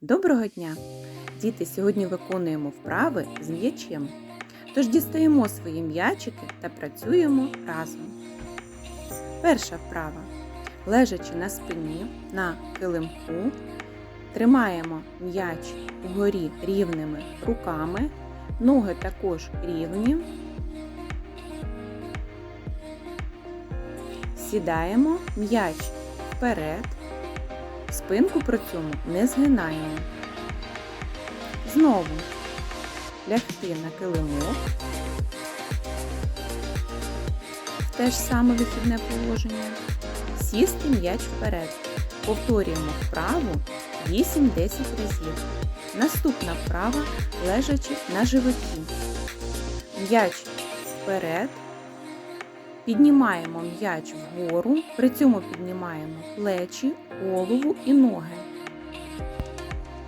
Доброго дня! Діти, сьогодні виконуємо вправи з м'ячем. Тож дістаємо свої м'ячики та працюємо разом. Перша вправа. Лежачи на спині на килимку, тримаємо м'яч вгорі рівними руками, ноги також рівні. Сідаємо м'яч вперед. Спинку при цьому не згинаємо. Знову лягти на килимок. Те ж саме вихідне положення. Сісти м'яч вперед. Повторюємо вправу 8-10 разів. Наступна вправа лежачи на животі. М'яч вперед. Піднімаємо м'яч вгору, при цьому піднімаємо плечі, голову і ноги.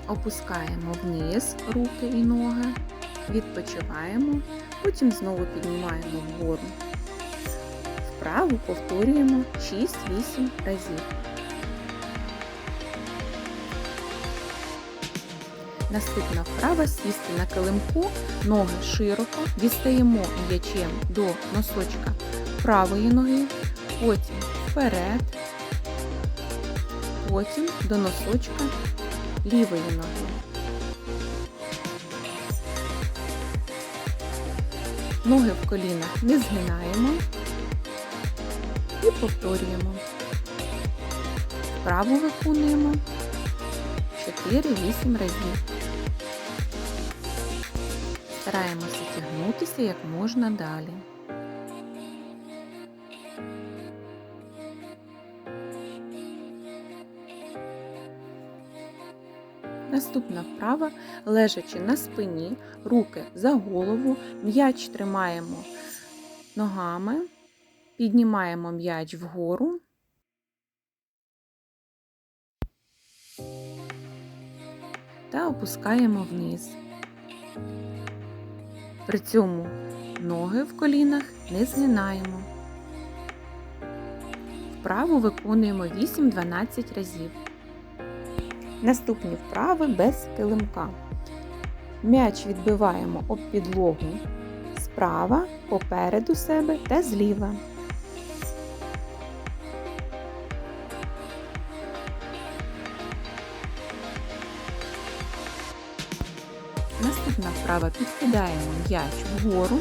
Опускаємо вниз руки і ноги, відпочиваємо, потім знову піднімаємо вгору. Вправу повторюємо 6-8 разів. Наступна вправа сісти на килимку, ноги широко, дістаємо м'ячем до носочка правої ноги, потім вперед, потім до носочка лівої ноги. Ноги в колінах не згинаємо і повторюємо. Вправу виконуємо 4-8 разів. Стараємося тягнутися як можна далі. Наступна вправа лежачи на спині, руки за голову, м'яч тримаємо ногами, піднімаємо м'яч вгору. Та опускаємо вниз. При цьому ноги в колінах не згинаємо. Вправу виконуємо 8-12 разів. Наступні вправи без килимка. М'яч відбиваємо об підлогу справа, попереду себе та зліва. Наступна вправа підкидаємо м'яч вгору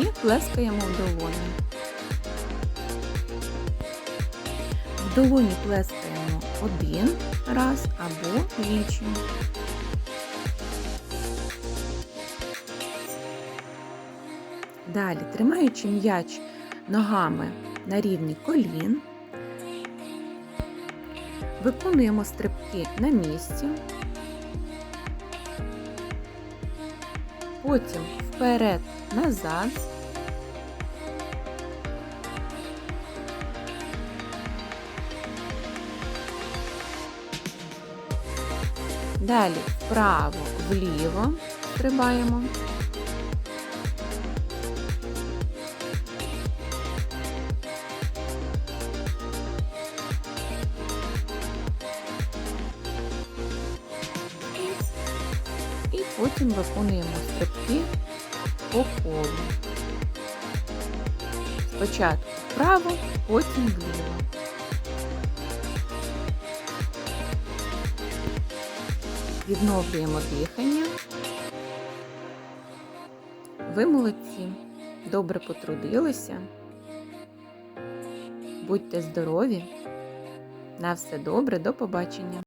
і плескаємо в долоні. В долоні плескаємо один раз або двічі. Далі, тримаючи м'яч ногами на рівні колін, виконуємо стрибки на місці, потім вперед Далі вправо, вліво стрибаємо. І потім виконуємо стрибки по колу. Спочатку вправо, потім вліво. Відновлюємо дихання. Ви молодці, добре потрудилися. Будьте здорові. На все добре, до побачення!